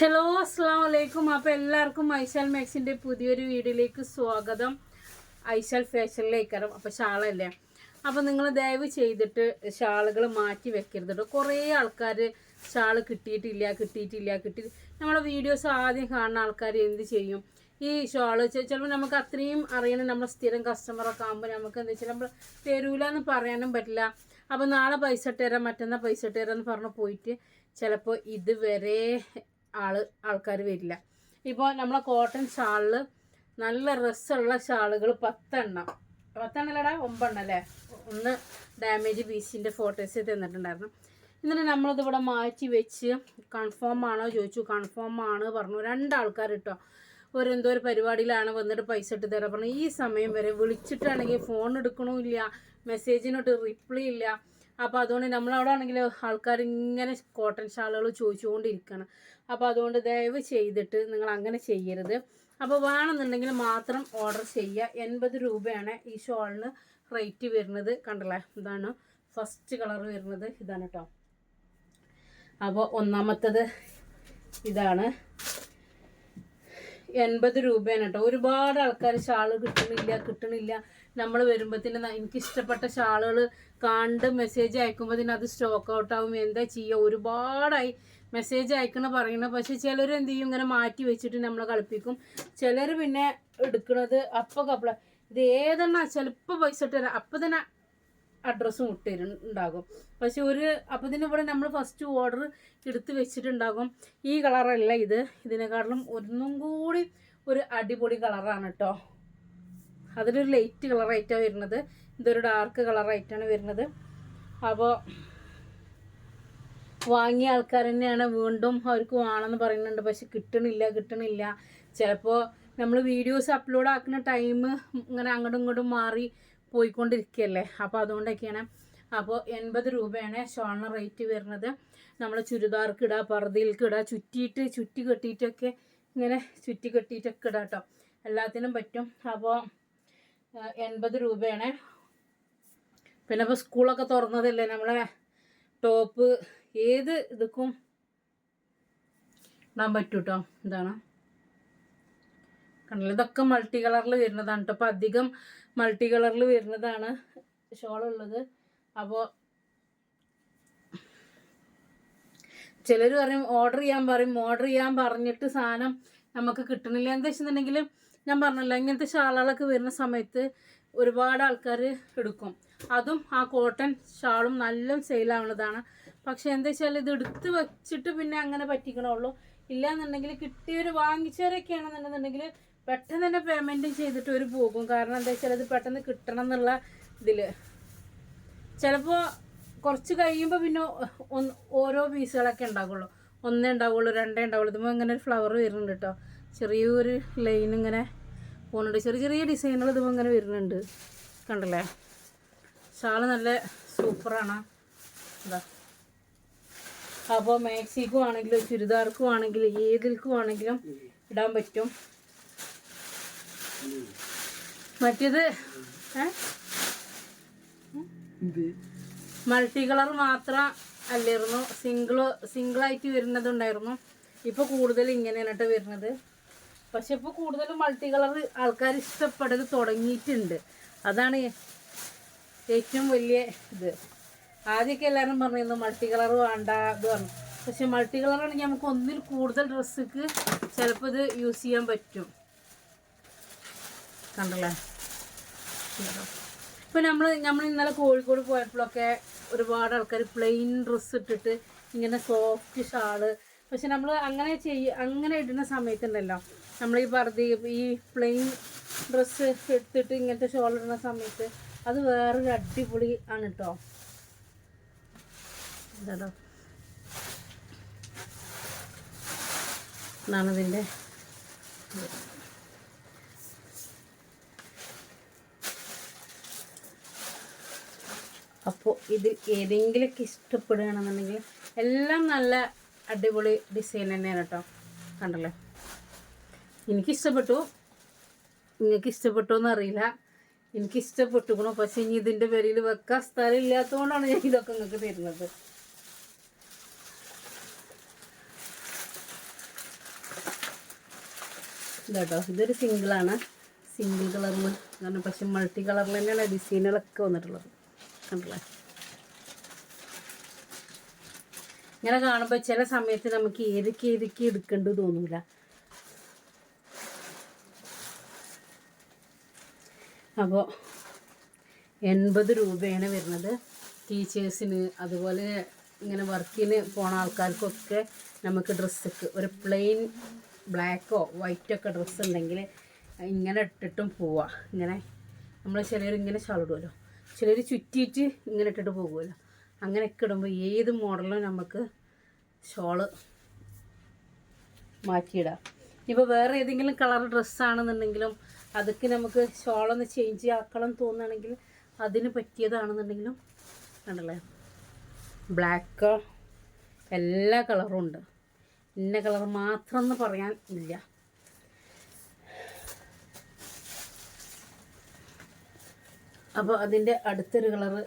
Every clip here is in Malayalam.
ഹലോ അസ്സാം വലൈക്കും അപ്പോൾ എല്ലാവർക്കും ഐശാൽ മാക്സിന്റെ പുതിയൊരു വീഡിയോയിലേക്ക് സ്വാഗതം. ഐശാൽ ഫാഷനിലേക്കാരം അപ്പോൾ ഷാളല്ലേ? അപ്പോൾ നിങ്ങൾ ദയവ് ചെയ്തിട്ട് ഷാളുകൾ മാറ്റി വെക്കരുത് കേട്ടോ കുറേ ആൾക്കാർ ഷാൾ കിട്ടിയിട്ടില്ല കിട്ടിയിട്ടില്ല കിട്ടി. നമ്മളെ വീഡിയോസ് ആദ്യം കാണുന്ന ആൾക്കാർ എന്ത് ചെയ്യും? ഈ ഷാൾ ചിലപ്പോൾ നമുക്ക് അത്രയും അറിയണം. നമ്മൾ സ്ഥിരം കസ്റ്റമറൊക്കെ ആകുമ്പോൾ നമുക്ക് എന്താ വെച്ചാൽ നമ്മൾ തരൂല എന്ന് പറയാനും പറ്റില്ല. അപ്പോൾ നാളെ പൈസ ഇട്ട് തരാം മറ്റന്നാൾ പൈസ ഇട്ട് എന്ന് പറഞ്ഞ് പോയിട്ട് ചിലപ്പോൾ ഇതുവരെ ആൾ ആൾക്കാർ വരില്ല. ഇപ്പോൾ നമ്മളെ കോട്ടൺ ഷാളിൽ നല്ല ഡ്രസ്സുള്ള ഷാളുകൾ പത്തെണ്ണം. പത്തെണ്ണല്ലടാ ഒമ്പെണ്ണം അല്ലേ ഒന്ന് ഡാമേജ് പീസിന്റെ ഫോട്ടോസ് തന്നിട്ടുണ്ടായിരുന്നു. ഇന്നലെ നമ്മളിത് ഇവിടെ മാറ്റി വെച്ച് കൺഫേം ആണോ ചോദിച്ചു. കൺഫേം ആണ് പറഞ്ഞു. രണ്ടാൾക്കാർ കേട്ടോ ഒരു എന്തോ ഒരു പരിപാടിയിലാണ് വന്നിട്ട് പൈസ ഇട്ട് തരാൻ പറഞ്ഞു. ഈ സമയം വരെ വിളിച്ചിട്ടാണെങ്കിൽ ഫോൺ എടുക്കണമില്ല മെസ്സേജിനോട്ട് റിപ്ലൈ ഇല്ല. അപ്പോൾ അതുകൊണ്ട് നമ്മളവിടെ ആണെങ്കിൽ ആൾക്കാർ ഇങ്ങനെ കോട്ടൺ ഷാളുകൾ ചോദിച്ചുകൊണ്ടിരിക്കണം. അപ്പോൾ അതുകൊണ്ട് ദയവ് ചെയ്തിട്ട് നിങ്ങൾ അങ്ങനെ ചെയ്യരുത്. അപ്പോൾ വേണമെന്നുണ്ടെങ്കിൽ മാത്രം ഓർഡർ ചെയ്യുക. എൺപത് രൂപയാണ് ഈ ഷോളിന് റേറ്റ് വരുന്നത്. കണ്ടല്ലേ? ഇതാണ് ഫസ്റ്റ് കളർ വരുന്നത്. ഇതാണ് കേട്ടോ അപ്പോൾ ഒന്നാമത്തത് ഇതാണ്. എൺപത് രൂപയാണ് കേട്ടോ. ഒരുപാട് ആൾക്കാർ ഷാൾ കിട്ടണില്ല കിട്ടണില്ല. നമ്മൾ വരുമ്പോഴത്തേന് എനിക്ക് ഇഷ്ടപ്പെട്ട ഷാളുകൾ കണ്ട് മെസ്സേജ് അയക്കുമ്പോൾ അത് സ്റ്റോക്ക് ഔട്ട് ആവും. എന്താ ചെയ്യുക ഒരുപാടായി മെസ്സേജ് അയക്കണ പറയണ. പക്ഷെ ചിലർ എന്ത് ചെയ്യും? ഇങ്ങനെ മാറ്റി വെച്ചിട്ട് നമ്മളെ കളിപ്പിക്കും. ചിലർ പിന്നെ എടുക്കുന്നത് അപ്പോൾ കപ്പള. ഇത് ഏതെണ്ണ ചിലപ്പോൾ പൈസ ഇട്ട് തരാം. അപ്പം തന്നെ അഡ്രസ്സും ഇട്ടിട്ടുണ്ടാകും പക്ഷെ ഒരു അപ്പം ഇതിന് ഇവിടെ നമ്മൾ ഫസ്റ്റ് ഓർഡർ എടുത്ത് വെച്ചിട്ടുണ്ടാകും. ഈ കളറല്ല ഇത്. ഇതിനെക്കാട്ടിലും ഒന്നും കൂടി ഒരു അടിപൊളി കളറാണ് കേട്ടോ അതിലൊരു ലൈറ്റ് കളറായിട്ടാണ് വരുന്നത്. ഇതൊരു ഡാർക്ക് കളറായിട്ടാണ് വരുന്നത്. അപ്പോൾ വാങ്ങിയ ആൾക്കാർ തന്നെയാണ് വീണ്ടും അവർക്ക് വേണമെന്ന് പറയുന്നുണ്ട്. പക്ഷെ കിട്ടണില്ല കിട്ടണില്ല. ചിലപ്പോൾ നമ്മൾ വീഡിയോസ് അപ്ലോഡ് ആക്കുന്ന ടൈം ഇങ്ങനെ അങ്ങോട്ടും ഇങ്ങോട്ടും മാറി പോയിക്കൊണ്ടിരിക്കുകയല്ലേ? അപ്പോൾ അതുകൊണ്ടൊക്കെയാണ്. അപ്പോൾ എൺപത് രൂപയാണ് ഷോളിന് റേറ്റ് വരുന്നത്. നമ്മൾ ചുരിദാർക്ക് ഇടുക പർദ്ദയിൽക്ക് ഇടുക ചുറ്റിയിട്ട് ചുറ്റി കെട്ടിയിട്ടൊക്കെ ഇങ്ങനെ ചുറ്റി കെട്ടിയിട്ടൊക്കെ ഇടാം കേട്ടോ എല്ലാത്തിനും പറ്റും. അപ്പോൾ എൺപത് രൂപയാണ്. പിന്നെ ഇപ്പോൾ സ്കൂളൊക്കെ തുറന്നതല്ലേ നമ്മളെ ടോപ്പ് ഏത് ഇതുക്കും ഇടാൻ പറ്റൂട്ടോ? എന്താണ് കണ്ടില്ല? ഇതൊക്കെ മൾട്ടി കളറിൽ വരുന്നതാണ് കേട്ടോ അപ്പോൾ അധികം മൾട്ടി കളറിൽ വരുന്നതാണ് ഷോൾ ഉള്ളത് അപ്പോൾ ചിലർ പറയും ഓർഡർ ചെയ്യാൻ പറയും. ഓർഡർ ചെയ്യാൻ പറഞ്ഞിട്ട് സാധനം നമുക്ക് കിട്ടണില്ല. എന്താ വെച്ചിട്ടുണ്ടെങ്കിൽ ഞാൻ പറഞ്ഞല്ലോ ഇങ്ങനത്തെ ഷാളുകളൊക്കെ വരുന്ന സമയത്ത് ഒരുപാട് ആൾക്കാർ എടുക്കും. അതും ആ കോട്ടൺ ഷാളും നല്ല സെയിലാവുന്നതാണ് പക്ഷെ എന്താ വെച്ചാൽ ഇത് എടുത്ത് വെച്ചിട്ട് പിന്നെ അങ്ങനെ പറ്റിക്കണുള്ളൂ ഇല്ലാന്നുണ്ടെങ്കിൽ കിട്ടിയൊരു വാങ്ങിച്ചവരൊക്കെ ആണെന്നുണ്ടെന്നുണ്ടെങ്കിൽ പെട്ടെന്ന് തന്നെ പേയ്മെന്റും ചെയ്തിട്ട് ഒരു പോകും. കാരണം എന്താ വെച്ചാൽ അത് പെട്ടെന്ന് കിട്ടണം എന്നുള്ള ഇതിൽ ചിലപ്പോൾ കുറച്ച് കഴിയുമ്പോൾ പിന്നെ ഓരോ പീസുകളൊക്കെ ഉണ്ടാവുള്ളൂ. ഒന്നേ ഉണ്ടാവുള്ളൂ രണ്ടേ ഉണ്ടാവുള്ളൂ. ഇതുമ്പോൾ ഇങ്ങനെ ഒരു ഫ്ലവർ വരുന്നുണ്ട് കേട്ടോ ചെറിയൊരു ലൈൻ ഇങ്ങനെ പോകുന്നുണ്ട് ചെറിയ ചെറിയ ഡിസൈനുകൾ ഇതുമ്പോൾ ഇങ്ങനെ വരുന്നുണ്ട്. കണ്ടല്ലേ? ഷാൾ നല്ല സൂപ്പറാണ് അപ്പോൾ മാക്സിക്കും ആണെങ്കിലും ചുരിദാർക്കും ആണെങ്കിലും ഏതിൽക്കും ആണെങ്കിലും ഇടാൻ പറ്റും. മറ്റേത്? മൾട്ടി കളർ മാത്രം അല്ലായിരുന്നു. സിംഗിൾ സിംഗിളായിട്ട് വരുന്നതുണ്ടായിരുന്നു ഇപ്പോൾ കൂടുതൽ ഇങ്ങനെയാണ് കേട്ടോ വരുന്നത്. പക്ഷെ ഇപ്പോൾ കൂടുതൽ മൾട്ടി കളർ ആൾക്കാർ ഇഷ്ടപ്പെടുന്നത് തുടങ്ങിയിട്ടുണ്ട്. അതാണ് ഏറ്റവും വലിയ ഇത്. ആദ്യമൊക്കെ എല്ലാവരും പറഞ്ഞിരുന്നു മൾട്ടി കളർ വേണ്ട ഇത് പറഞ്ഞു. പക്ഷെ മൾട്ടി കളർ ആണെങ്കിൽ നമുക്ക് ഒന്നിൽ കൂടുതൽ ഡ്രസ്സുക്ക് ചിലപ്പോൾ ഇത് യൂസ് ചെയ്യാൻ പറ്റും. കണ്ടല്ലേ? ഇപ്പോൾ നമ്മൾ നമ്മൾ ഇന്നലെ കോഴിക്കോട് പോയപ്പോഴൊക്കെ ഒരുപാട് ആൾക്കാർ പ്ലെയിൻ ഡ്രസ്സ് ഇട്ടിട്ട് ഇങ്ങനെ സോഫ്റ്റ് ഷാൾ പക്ഷെ നമ്മൾ അങ്ങനെ ചെയ്യ അങ്ങനെ ഇടുന്ന സമയത്തുണ്ടല്ലോ. നമ്മൾ ഈ പറഞ്ഞ ഈ പ്ലെയിൻ ഡ്രസ്സ് എടുത്തിട്ട് ഇങ്ങനത്തെ ഷോൾ ഇടുന്ന സമയത്ത് അത് വേറൊരു അടിപൊളി ആണ് കേട്ടോ എന്താണോ ഇതിന്റെ അപ്പോൾ ഇതിൽ ഏതെങ്കിലുമൊക്കെ ഇഷ്ടപ്പെടുകയാണെന്നുണ്ടെങ്കിൽ എല്ലാം നല്ല അടിപൊളി ഡിസൈൻ തന്നെയാണ് കേട്ടോ കണ്ടല്ലേ? എനിക്കിഷ്ടപ്പെട്ടു. നിങ്ങൾക്ക് ഇഷ്ടപ്പെട്ടോ എന്നറിയില്ല എനിക്ക് ഇഷ്ടപ്പെട്ടുക്കണു പക്ഷേ ഇനി ഇതിന്റെ പേരിൽ വെക്കാൻ സ്ഥലം ഇല്ലാത്തതുകൊണ്ടാണ് ഞാൻ ഇതൊക്കെ നിങ്ങൾക്ക് തരുന്നത്. ഇതാട്ടോ. ഇതൊരു സിംഗിളാണ് സിംഗിൾ കളറിൽ പക്ഷെ മൾട്ടി കളറിൽ തന്നെയാണ് ഡിസൈനുകളൊക്കെ വന്നിട്ടുള്ളത്. കണ്ടില്ലേ? ഇങ്ങനെ കാണുമ്പോൾ ചില സമയത്ത് നമുക്ക് ഏതൊക്കെ ഏതൊക്കെ എടുക്കേണ്ടത് തോന്നില്ല അപ്പോൾ എൺപത് രൂപയാണ് വരുന്നത്. ടീച്ചേഴ്സിന് അതുപോലെ ഇങ്ങനെ വർക്കിന് പോണ ആൾക്കാർക്കൊക്കെ നമുക്ക് ഡ്രസ്സൊക്കെ ഒരു പ്ലെയിൻ ബ്ലാക്കോ വൈറ്റോ ഒക്കെ ഡ്രസ്സ് ഉണ്ടെങ്കിൽ ഇങ്ങനെ ഇട്ടിട്ടും പോവാം. ഇങ്ങനെ നമ്മൾ ചിലർ ഇങ്ങനെ ഷാളിടുമല്ലോ ചിലർ ചുറ്റിയിട്ട് ഇങ്ങനെ ഇട്ടിട്ട് പോകുമല്ലോ അങ്ങനെയൊക്കെ ഇടുമ്പോൾ ഏത് മോഡലും നമുക്ക് ഷോൾ മാറ്റിയിടാം. ഇപ്പോൾ വേറെ ഏതെങ്കിലും കളർ ഡ്രസ്സാണെന്നുണ്ടെങ്കിലും അതൊക്കെ നമുക്ക് ഷോളൊന്ന് ചേഞ്ച് ആക്കണം തോന്നുകയാണെങ്കിൽ അതിന് പറ്റിയതാണെന്നുണ്ടെങ്കിലും കണ്ടല്ലേ? ബ്ലാക്ക് എല്ലാ കളറും ഉണ്ട്. ഇന്ന കളർ മാത്രം എന്ന് പറയാൻ ഇല്ല. അപ്പോൾ അതിന്റെ അടുത്തൊരു കളറ്.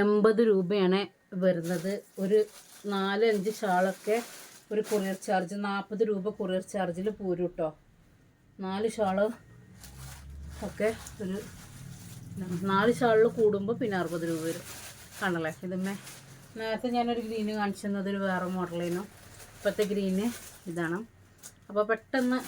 എൺപത് രൂപയാണ് വരുന്നത്. ഒരു നാലഞ്ച് ഷാളൊക്കെ ഒരു കൊറിയർ ചാർജ് നാൽപ്പത് രൂപ കൊറിയർ ചാർജിൽ പോരും കേട്ടോ നാല് ഷാൾ ഒക്കെ ഒരു നാല് ഷാളിൽ കൂടുമ്പോൾ പിന്നെ അറുപത് രൂപ വരും. കാണല്ലേ ഇതുമ്മേ. നേരത്തെ ഞാനൊരു ഗ്രീന് കാണിച്ചു തന്നത് ഒരു വേറെ മോഡലേനു. ഇപ്പോഴത്തെ ഗ്രീന് ഇതാണ്. അപ്പോൾ പെട്ടെന്ന്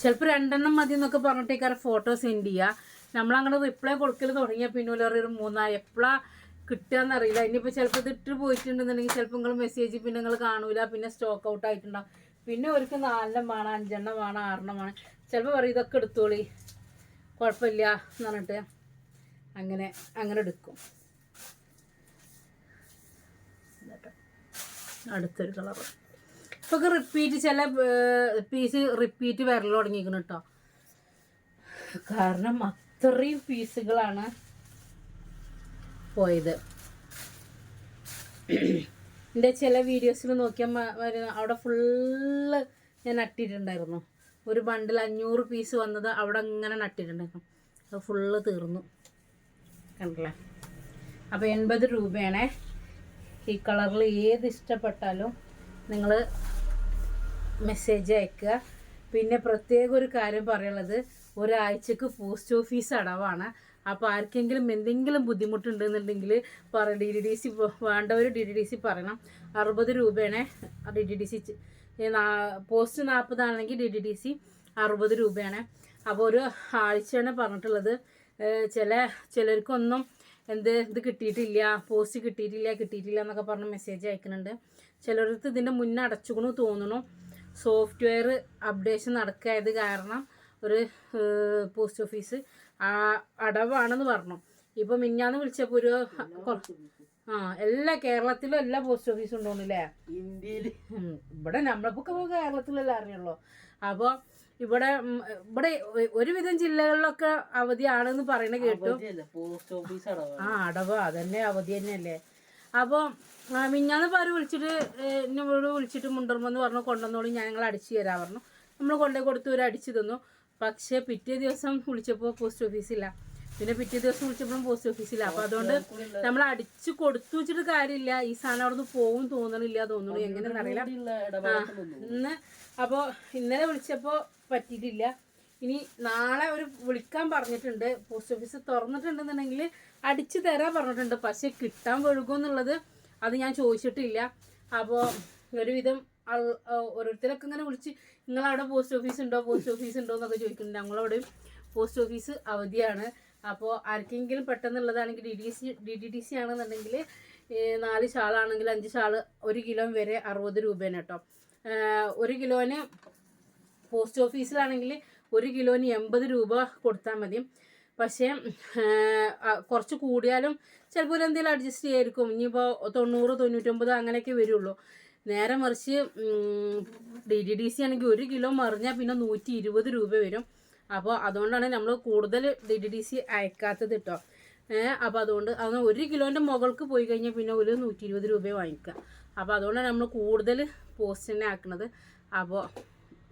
ചിലപ്പോൾ രണ്ടെണ്ണം മതി എന്നൊക്കെ പറഞ്ഞിട്ടേക്കാരം ഫോട്ടോ സെൻഡ് ചെയ്യുക നമ്മളങ്ങനെ റിപ്ലൈ കൊടുക്കൽ തുടങ്ങിയ പിന്നെ ഒരു മൂന്നായി. മൂന്നാ എപ്പോഴാ കിട്ടുകയെന്ന് അറിയില്ല ഇനിയിപ്പോൾ ചിലപ്പോൾ ഇത് ഇട്ട് പോയിട്ടുണ്ടെന്നുണ്ടെങ്കിൽ ചിലപ്പോൾ നിങ്ങൾ മെസ്സേജ് പിന്നെ നിങ്ങൾ കാണൂല പിന്നെ സ്റ്റോക്ക് ഔട്ട് ആയിട്ടുണ്ടാവും. പിന്നെ അവർക്ക് നാലെണ്ണം വേണം അഞ്ചെണ്ണം വേണം ആറെണ്ണം വേണം. ചിലപ്പോൾ പറയും ഇതൊക്കെ എടുത്തോളി കുഴപ്പമില്ല എന്ന് പറഞ്ഞിട്ട് അങ്ങനെ അങ്ങനെ എടുക്കും. അടുത്തൊരു കളറ് ഇപ്പൊ റിപ്പീറ്റ് ചില പീസ് റിപ്പീറ്റ് വരൽ തുടങ്ങിയിരിക്കുന്നു കേട്ടോ. കാരണം അത്രയും പീസുകളാണ് പോയത്. എന്റെ ചില വീഡിയോസിൽ നോക്കിയാൽ അവിടെ ഫുള്ള് ഞാൻ നട്ടിട്ടുണ്ടായിരുന്നു. ഒരു ബണ്ടിൽ അഞ്ഞൂറ് പീസ് വന്നത് അവിടെ അങ്ങനെ നട്ടിട്ടുണ്ടായിരുന്നു. അത് ഫുള്ള് തീർന്നു. കണ്ടില്ലേ? അപ്പോൾ എൺപത് രൂപയാണേ. ഈ കളറിൽ ഏത് ഇഷ്ടപ്പെട്ടാലും നിങ്ങൾ മെസ്സേജ് അയക്കുക. പിന്നെ പ്രത്യേക ഒരു കാര്യം പറയുള്ളത് ഒരാഴ്ചക്ക് പോസ്റ്റ് ഓഫീസ് അടവാണ്. അപ്പോൾ ആർക്കെങ്കിലും എന്തെങ്കിലും ബുദ്ധിമുട്ടുണ്ടെന്നുണ്ടെങ്കിൽ പറ ഡി ഡി ഡി സി വേണ്ടവർ ഡി ഡി ഡി സി പറയണം. അറുപത് രൂപയാണ് D D D C post നാൽപ്പതാണെങ്കിൽ D D D C അറുപത് രൂപയാണ്. അപ്പോൾ ഒരു ആഴ്ചയാണ് പറഞ്ഞിട്ടുള്ളത്. ചില ചിലർക്കൊന്നും എന്ത് ഇത് കിട്ടിയിട്ടില്ല പോസ്റ്റ് കിട്ടിയിട്ടില്ല കിട്ടിയിട്ടില്ല എന്നൊക്കെ പറഞ്ഞ് മെസ്സേജ് അയക്കുന്നുണ്ട് ചിലർക്ക് ഇതിന്റെ മുന്നേ അടച്ചുകൊണ്ട് തോന്നുന്നു സോഫ്റ്റ്വെയർ അപ്ഡേഷൻ നടക്കായത് കാരണം ഒരു പോസ്റ്റ് ഓഫീസ് ആ അടവാണെന്ന് പറഞ്ഞു. ഇപ്പൊ മിഞ്ഞാന്ന് വിളിച്ചപ്പോ ഒരു ആ എല്ലാ കേരളത്തിലും എല്ലാ പോസ്റ്റ് ഓഫീസും ഉണ്ടോന്നില്ലേ ഇന്ത്യയിൽ ഉം. ഇവിടെ നമ്മളിപ്പോ കേരളത്തിലല്ല അറിയുള്ളൂ. അപ്പോൾ ഇവിടെ ഇവിടെ ഒരുവിധം ജില്ലകളിലൊക്കെ അവധിയാണെന്ന് പറയണ കേട്ടു. പോസ്റ്റ് ഓഫീസ് ആ അടവ് അതന്നെ അവധി തന്നെയല്ലേ. അപ്പോൾ മിഞ്ഞാന്ന് പാര് വിളിച്ചിട്ട് എന്നോട് വിളിച്ചിട്ട് മുണ്ടർമെന്ന് പറഞ്ഞു കൊണ്ടുവന്നോളി ഞാൻ ഞങ്ങൾ അടിച്ചു തരാൻ പറഞ്ഞു. നമ്മൾ കൊണ്ടുപോയി കൊടുത്തു ഒരു അടിച്ചു തന്നു. പക്ഷേ പിറ്റേ ദിവസം വിളിച്ചപ്പോൾ പോസ്റ്റ് ഓഫീസില്ല പിന്നെ പിറ്റേ ദിവസം വിളിച്ചപ്പോഴും പോസ്റ്റ് ഓഫീസില്ല അപ്പൊ അതുകൊണ്ട് നമ്മൾ അടിച്ചു കൊടുത്തു വെച്ചിട്ട് കാര്യമില്ല. ഈ സാധനം അവിടെ നിന്ന് പോകും തോന്നണില്ല തോന്നുന്നു എങ്ങനെയാണെന്ന് അറിയില്ല. ഇന്ന് അപ്പോൾ ഇന്നലെ വിളിച്ചപ്പോൾ പറ്റിയിട്ടില്ല. ഇനി നാളെ ഒരു വിളിക്കാൻ പറഞ്ഞിട്ടുണ്ട്. പോസ്റ്റ് ഓഫീസ് തുറന്നിട്ടുണ്ടെന്നുണ്ടെങ്കിൽ അടിച്ചു തരാൻ പറഞ്ഞിട്ടുണ്ട്. പക്ഷെ കിട്ടാൻ വഴുകുമെന്നുള്ളത് അത് ഞാൻ ചോദിച്ചിട്ടില്ല. അപ്പോൾ ഒരുവിധം ഓരോരുത്തരൊക്കെ ഇങ്ങനെ വിളിച്ച് നിങ്ങളവിടെ പോസ്റ്റ് ഓഫീസ് ഉണ്ടോ? പോസ്റ്റ് ഓഫീസ് ഉണ്ടോ? എന്നൊക്കെ ചോദിക്കുന്നുണ്ട്. ഞങ്ങളവിടെ പോസ്റ്റ് ഓഫീസ് അവധിയാണ്. അപ്പോൾ ആർക്കെങ്കിലും പെട്ടെന്നുള്ളതാണെങ്കിൽ D D C D D D C ആണെന്നുണ്ടെങ്കിൽ നാല് ഷാളാണെങ്കിൽ അഞ്ച് ഷാൾ ഒരു കിലോ വരെ അറുപത് രൂപയാണ് കേട്ടോ. ഒരു കിലോന് പോസ്റ്റ് ഓഫീസിലാണെങ്കിൽ ഒരു കിലോന് എൺപത് രൂപ കൊടുത്താൽ മതി. പക്ഷേ കുറച്ച് കൂടിയാലും ചിലപ്പോൾ എന്തെങ്കിലും അഡ്ജസ്റ്റ് ചെയ്യായിരിക്കും. ഇനിയിപ്പോൾ തൊണ്ണൂറ് തൊണ്ണൂറ്റൊമ്പത് അങ്ങനെയൊക്കെ വരുള്ളൂ. നേരെ മറിച്ച് ഡി ഡി ഡി സി ആണെങ്കിൽ ഒരു കിലോ മറിഞ്ഞാൽ പിന്നെ നൂറ്റി ഇരുപത് രൂപ വരും. അപ്പോൾ അതുകൊണ്ടാണ് നമ്മൾ കൂടുതൽ ഡി ഡി ഡി സി അയക്കാത്തത് കേട്ടോ അപ്പോൾ അതുകൊണ്ട് അത് ഒരു കിലോന്റെ മുകൾക്ക് പോയി കഴിഞ്ഞാൽ പിന്നെ ഒരു നൂറ്റി ഇരുപത് രൂപ വാങ്ങിക്കുക അപ്പോൾ അതുകൊണ്ടാണ് നമ്മൾ കൂടുതൽ പോസ്റ്റ് തന്നെ ആക്കുന്നത് അപ്പോൾ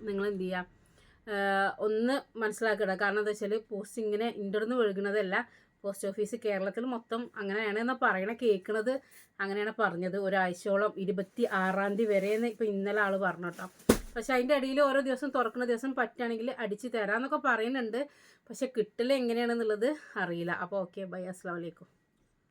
നിങ്ങൾ എന്ത് ചെയ്യുക ഒന്ന് മനസ്സിലാക്കുക കാരണം എന്താ വെച്ചാൽ പോസ്റ്റ് ഇങ്ങനെ ഇന്റർന്ന് ഒഴുകുന്നതല്ല പോസ്റ്റ് ഓഫീസ് കേരളത്തിൽ മൊത്തം അങ്ങനെയാണ് എന്നാ പറയണ കേൾക്കണത് അങ്ങനെയാണ് പറഞ്ഞത്. ഒരാഴ്ചയോളം ഇരുപത്തി ആറാം തീയതി വരെയെന്ന് ഇപ്പം ഇന്നലെ ആൾ പറഞ്ഞു കേട്ടോ. പക്ഷെ അതിന്റെ ഇടയിൽ ഓരോ ദിവസം തുറക്കുന്ന ദിവസം പറ്റുകയാണെങ്കിൽ അടിച്ച് തരാമെന്നൊക്കെ പറയുന്നുണ്ട്. പക്ഷെ കിട്ടൽ എങ്ങനെയാണെന്നുള്ളത് അറിയില്ല. അപ്പോൾ ഓക്കെ ബൈ അസ്സാം വലൈക്കും